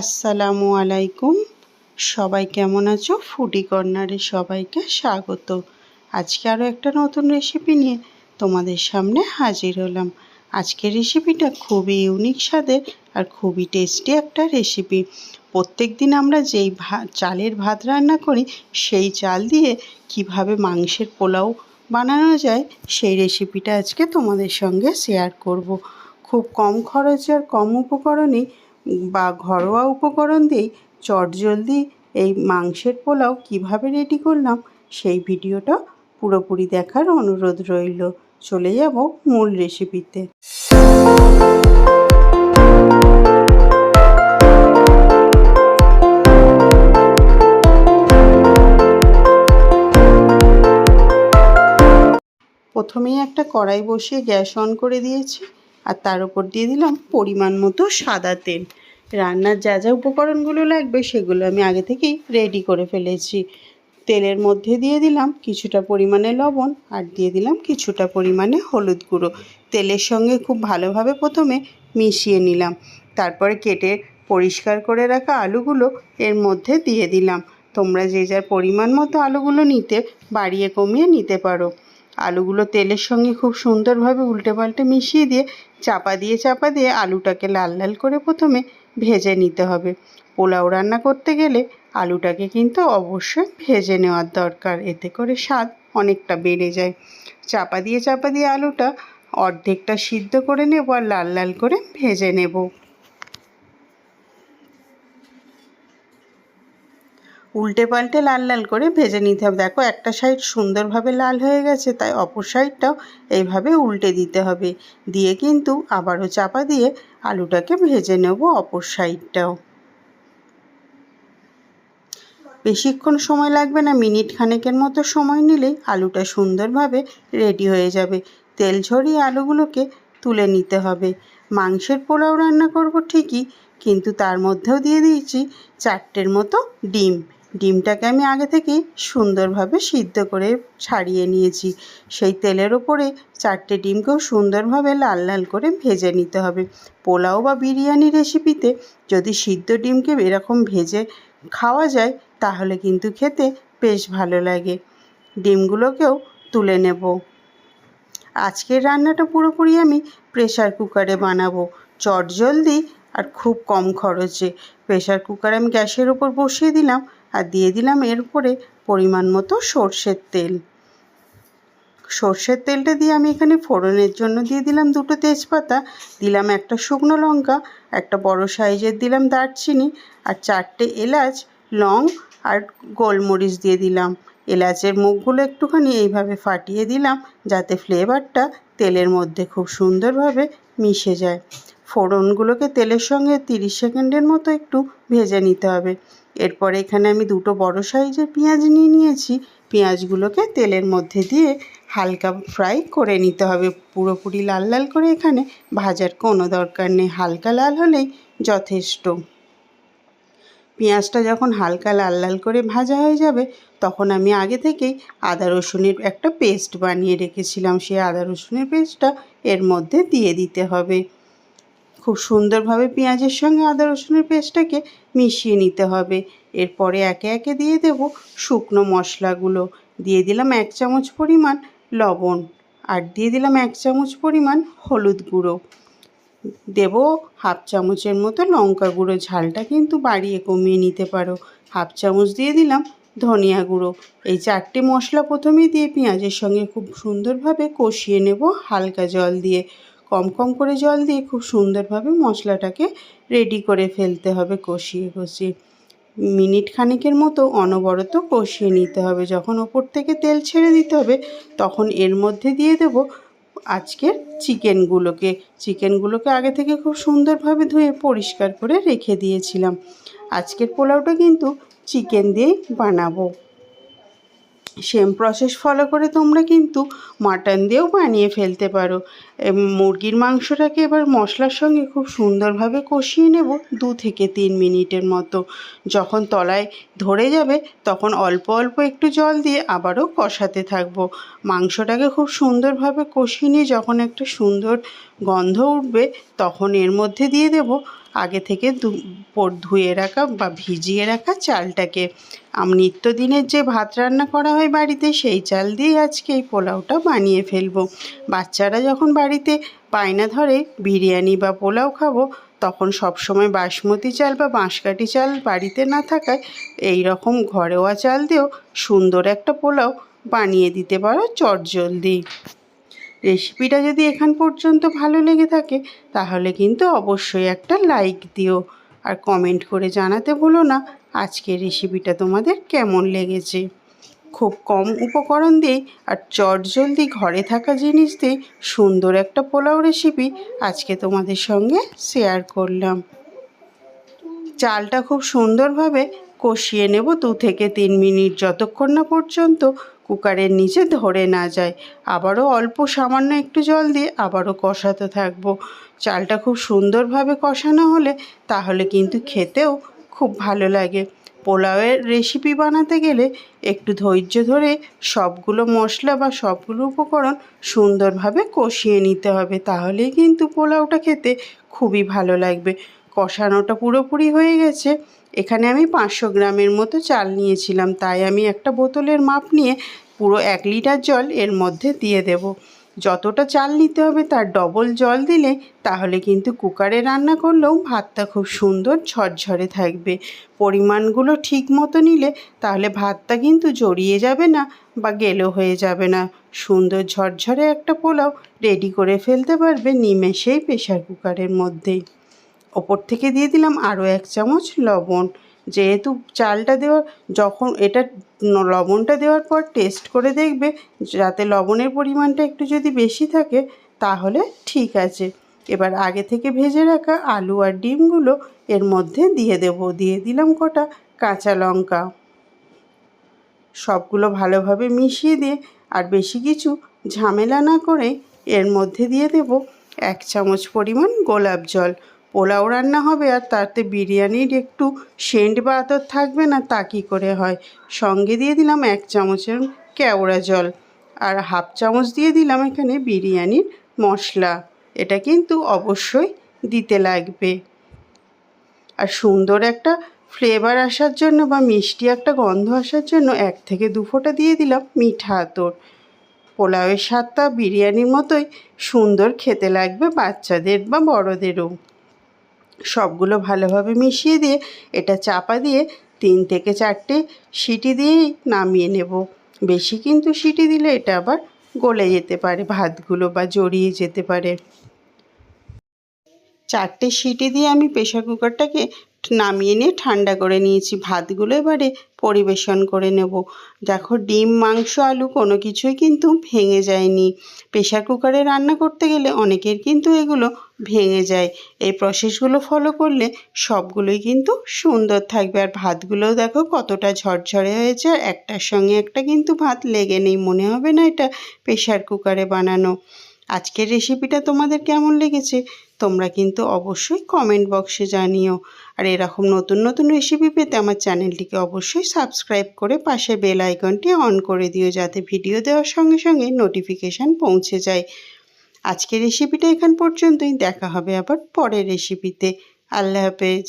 আসসালামু আলাইকুম। সবাই কেমন আছো? ফুডি কর্নারে সবাইকে স্বাগত। আজকে আরও একটা নতুন রেসিপি নিয়ে তোমাদের সামনে হাজির হলাম। আজকের রেসিপিটা খুবই ইউনিক স্বাদের আর খুবই টেস্টি একটা রেসিপি প্রত্যেক দিন আমরা যেই ভাত চালের ভাত রান্না করি, সেই চাল দিয়ে কীভাবে মাংসের পোলাও বানানো যায়, সেই রেসিপিটা আজকে তোমাদের সঙ্গে শেয়ার করব। খুব কম খরচে আর কম উপকরণেই বা ঘরোয়া উপকরণ দিয়েই চটজলদি এই মাংসের পোলাও কীভাবে রেডি করলাম, সেই ভিডিওটা পুরোপুরি দেখার অনুরোধ রইল। চলে যাব মূল রেসিপিতে প্রথমেই একটা কড়াই বসিয়ে গ্যাস অন করে দিয়েছি। আর তার উপর দিয়ে দিলাম পরিমাণ মতো সাদা তেল। রান্নার যা যা উপকরণগুলো লাগবে সেগুলো আমি আগে থেকেই রেডি করে ফেলেছি। তেলের মধ্যে দিয়ে দিলাম কিছুটা পরিমাণে লবণ আর দিয়ে দিলাম কিছুটা পরিমাণে হলুদ গুঁড়ো। তেলের সঙ্গে খুব ভালোভাবে প্রথমে মিশিয়ে নিলাম। তারপরে কেটে পরিষ্কার করে রাখা আলুগুলো এর মধ্যে দিয়ে দিলাম। তোমরা যে যার পরিমাণ মতো আলুগুলো নিতে বাড়িয়ে কমিয়ে নিতে পারো। আলুগুলো তেলের সঙ্গে খুব সুন্দরভাবে উল্টে পাল্টে মিশিয়ে দিয়ে চাপা দিয়ে চাপা দিয়ে আলুটাকে লাল লাল করে প্রথমে ভেজে নিতে হবে। পোলাও রান্না করতে গেলে আলুটাকে কিন্তু অবশ্যই ভেজে নেওয়ার দরকার, এতে করে স্বাদ অনেকটা বেড়ে যায়। চাপা দিয়ে চাপা দিয়ে আলুটা অর্ধেকটা সিদ্ধ করে নেব আর লাল লাল করে ভেজে নেব। উল্টে পাল্টে লাল লাল করে ভেজে নিতে হবে। দেখো, একটা সাইড সুন্দরভাবে লাল হয়ে গেছে, তাই অপর সাইডটাও এইভাবে উল্টে দিতে হবে। দিয়ে কিন্তু আবারও চাপা দিয়ে আলুটাকে ভেজে নেব অপর সাইডটাও বেশিক্ষণ সময় লাগবে না, মিনিট খানেকের মতো সময় নিলেই আলুটা সুন্দরভাবে রেডি হয়ে যাবে। তেল ঝরিয়ে আলুগুলোকে তুলে নিতে হবে। মাংসের পোলাও রান্না করব ঠিকই, কিন্তু তার মধ্যেও দিয়ে দিয়েছি চারটের মতো ডিম। ডিমটাকে আমি আগে থেকেই সুন্দরভাবে সিদ্ধ করে ছাড়িয়ে নিয়েছি। সেই তেলের ওপরে চারটে ডিমকেও সুন্দরভাবে লাল লাল করে ভেজে নিতে হবে। পোলাও বা বিরিয়ানি রেসিপিতে যদি সিদ্ধ ডিমকে এরকম ভেজে খাওয়া যায়, তাহলে কিন্তু খেতে বেশ ভালো লাগে। ডিমগুলোকেও তুলে নেব। আজকের রান্নাটা পুরোপুরি আমি প্রেশার কুকারে বানাবো। চটজলদি আর খুব কম খরচে। প্রেশার কুকার আমি গ্যাসের ওপর বসিয়ে দিলাম। আর দিয়ে দিলাম এর উপরে পরিমাণ মতো সর্ষের তেল। সর্ষের তেলটা দিয়ে আমি এখানে ফোড়নের জন্য দিয়ে দিলাম দুটো তেজপাতা, দিলাম একটা শুকনো লঙ্কা, একটা বড় সাইজের দিলাম দারচিনি আর চারটে এলাচ, লং আর গোলমরিচ দিয়ে দিলাম। এলাচের মুখগুলো একটুখানি এইভাবে ফাটিয়ে দিলাম যাতে ফ্লেভারটা তেলের মধ্যে খুব সুন্দরভাবে মিশে যায়। ফোড়নগুলোকে তেলের সঙ্গে তিরিশ সেকেন্ডের মতো একটু ভেজে নিতে হবে। এরপরে এখানে আমি দুটো বড় সাইজের পেঁয়াজ নিয়ে নিয়েছি। পেঁয়াজগুলোকে তেলের মধ্যে দিয়ে হালকা ফ্রাই করে নিতে হবে। পুরোপুরি লাল লাল করে এখানে ভাজার কোনো দরকার নেই। হালকা লাল হলেই যথেষ্ট। পেঁয়াজটা যখন হালকা লাল লাল করে ভাজা হয়ে যাবে, তখন আমি আগে থেকেই আদা রসুনের একটা পেস্ট বানিয়ে রেখেছিলাম। সেই আদা রসুনের পেস্টটা এর মধ্যে দিয়ে দিতে হবে। খুব সুন্দরভাবে পেঁয়াজের সঙ্গে আদা রসুনের পেস্টটাকে মিশিয়ে নিতে হবে। এরপরে একে একে দিয়ে দেব শুকনো মশলাগুলো। দিয়ে দিলাম এক চামচ পরিমাণ লবণ আর দিয়ে দিলাম এক চামচ পরিমাণ হলুদ গুঁড়ো। দেব হাফ চামচের মতো লঙ্কা গুঁড়ো, ঝালটা কিন্তু বাড়িয়ে কমিয়ে নিতে পারো। হাফ চামচ দিয়ে দিলাম ধনিয়া গুঁড়ো। এই চারটে মশলা প্রথমেই দিয়ে পেঁয়াজের সঙ্গে খুব সুন্দরভাবে কষিয়ে নেব হালকা জল দিয়ে। কম কম করে জল দিয়ে খুব সুন্দরভাবে মশলাটাকে রেডি করে ফেলতে হবে, কষিয়ে কষিয়ে। মিনিট খানিকের মতো অনবরত কষিয়ে নিতে হবে। যখন ওপর থেকে তেল ছেড়ে দিতে হবে, তখন এর মধ্যে দিয়ে দেব আজকের চিকেনগুলোকে। চিকেনগুলোকে আগে থেকে খুব সুন্দরভাবে ধুয়ে পরিষ্কার করে রেখে দিয়েছিলাম। আজকের পোলাওটা কিন্তু চিকেন দিয়েই বানাবো। সেম প্রসেস ফলো করে তোমরা কিন্তু মাটন দিয়েও বানিয়ে ফেলতে পারো। মুরগির মাংসটাকে এবার মশলার সঙ্গে খুব সুন্দরভাবে কষিয়ে নেব দু থেকে তিন মিনিটের মতো। যখন তলায় ধরে যাবে তখন অল্প অল্প একটু জল দিয়ে আবারও কষাতে থাকব। মাংসটাকে খুব সুন্দরভাবে কষিয়ে নিয়ে যখন একটা সুন্দর গন্ধ উঠবে, তখন এর মধ্যে দিয়ে দেব আগে থেকে ধুয়ে রাখা বা ভিজিয়ে রাখা চালটাকে। আম, নিত্যদিনের যে ভাত রান্না করা হয় বাড়িতে, সেই চাল দিয়ে আজকে এই পোলাওটা বানিয়ে ফেলব। বাচ্চারা যখন বাড়িতে পায়না ধরে বিরিয়ানি বা পোলাও খাব, তখন সবসময় বাসমতি চাল বা বাঁশকাঠি চাল বাড়িতে না থাকায় এই রকম ঘরোয়া চাল দিয়েও সুন্দর একটা পোলাও বানিয়ে দিতে পারো চটজলদি। রেসিপিটা যদি এখান পর্যন্ত ভালো লেগে থাকে, তাহলে কিন্তু অবশ্যই একটা লাইক দিও। আর কমেন্ট করে জানাতে ভুলো না, আজকের রেসিপিটা তোমাদের কেমন লেগেছে? খুব কম উপকরণ দিয়েই আর চটজলদি ঘরে থাকা জিনিস দিয়ে সুন্দর একটা পোলাও রেসিপি আজকে তোমাদের সঙ্গে শেয়ার করলাম। চালটা খুব সুন্দরভাবে কষিয়ে নেব দু থেকে তিন মিনিট যতক্ষণ না পর্যন্ত কুকারের নিচে ধরে না যায়। আবারও অল্প সামান্য একটু জল দিয়ে আবারও কষাতে থাকব। চালটা খুব সুন্দরভাবে কষানো হলে তাহলে কিন্তু খেতেও খুব ভালো লাগে। পোলাওয়ের রেসিপি বানাতে গেলে একটু ধৈর্য ধরে সবগুলো মশলা বা সবগুলো উপকরণ সুন্দরভাবে কষিয়ে নিতে হবে। তাহলেই কিন্তু পোলাওটা খেতে খুবই ভালো লাগবে। কষানোটা পুরোপুরি হয়ে গেছে। এখানে আমি পাঁচশো গ্রামের মতো চাল নিয়েছিলাম। তাই আমি একটা বোতলের মাপ নিয়ে পুরো এক লিটার জল এর মধ্যে দিয়ে দেব। যতটা চাল নিতে হবে তার ডবল জল দিলে তাহলে কিন্তু কুকারে রান্না করলেও ভাতটা খুব সুন্দর ঝরঝরে থাকবে। পরিমাণগুলো ঠিক মতো নিলে তাহলে ভাতটা কিন্তু জড়িয়ে যাবে না বা গেলো হয়ে যাবে না। সুন্দর ঝরঝরে একটা পোলাও রেডি করে ফেলতে পারবে নিমেষেই প্রেশার কুকারের মধ্যেই। ওপর থেকে দিয়ে দিলাম আরও এক চামচ লবণ। যেহেতু চালটা দেওয়া যখন এটা লবণটা দেওয়ার পর টেস্ট করে দেখবে যাতে লবণের পরিমাণটা একটু যদি বেশি থাকে, তাহলে ঠিক আছে। এবার আগে থেকে ভেজে রাখা আলু আর ডিমগুলো এর মধ্যে দিয়ে দেব। দিয়ে দিলাম কটা কাঁচা লঙ্কা। সবগুলো ভালোভাবে মিশিয়ে দিয়ে আর বেশি কিছু ঝামেলা না করে এর মধ্যে দিয়ে দেব এক চামচ পরিমাণ গোলাপ জল। পোলাও রান্না হবে আর তাতে বিরিয়ানির একটু সেন্ট বা আতর থাকবে না তা কী করে হয়? সঙ্গে দিয়ে দিলাম এক চামচের কেওড়া জল আর হাফ চামচ দিয়ে দিলাম এখানে বিরিয়ানির মশলা। এটা কিন্তু অবশ্যই দিতে লাগবে। আর সুন্দর একটা ফ্লেভার আসার জন্য বা মিষ্টি একটা গন্ধ আসার জন্য এক থেকে দু ফোঁটা দিয়ে দিলাম মিঠা আতর। পোলাওয়ের স্বাদটা বিরিয়ানির মতোই সুন্দর খেতে লাগবে বাচ্চাদের বা বড়দেরও। সবগুলো ভালোভাবে মিশিয়ে দিয়ে এটা চাপা দিয়ে তিন থেকে চারটে সিটি দিয়েই নামিয়ে নেব। বেশি কিন্তু সিটি দিলে এটা আবার গলে যেতে পারে, ভাতগুলো বা জড়িয়ে যেতে পারে। চারটে সিটি দিয়ে আমি প্রেশার কুকারটাকে নামিয়ে নিয়ে ঠান্ডা করে নিয়েছি। ভাতগুলো এবারে পরিবেশন করে নেব। দেখো ডিম, মাংস, আলু কোনো কিছুই কিন্তু ভেঙে যায়নি। প্রেশার কুকারে রান্না করতে গেলে অনেকের কিন্তু এগুলো ভেঙে যায়। এই প্রসেসগুলো ফলো করলে সবগুলোই কিন্তু সুন্দর থাকবে। আর ভাতগুলোও দেখো কতটা ঝরঝরে হয়েছে আর একটার সঙ্গে একটা কিন্তু ভাত লেগে নেই। মনে হবে না এটা প্রেশার কুকারে বানানো। আজকের রেসিপিটা তোমাদের কেমন লেগেছে? তোমরা কিন্তু অবশ্যই কমেন্ট বক্সে জানিও। আর এরকম নতুন নতুন রেসিপি পেতে আমার চ্যানেলটিকে অবশ্যই সাবস্ক্রাইব করে পাশে বেল আইকনটি অন করে দিও যাতে ভিডিও দেওয়ার সঙ্গে সঙ্গে নোটিফিকেশান পৌঁছে যায়। আজকের রেসিপিটা এখান পর্যন্তই। দেখা হবে আবার পরের রেসিপিতে আল্লাহ হাফেজ।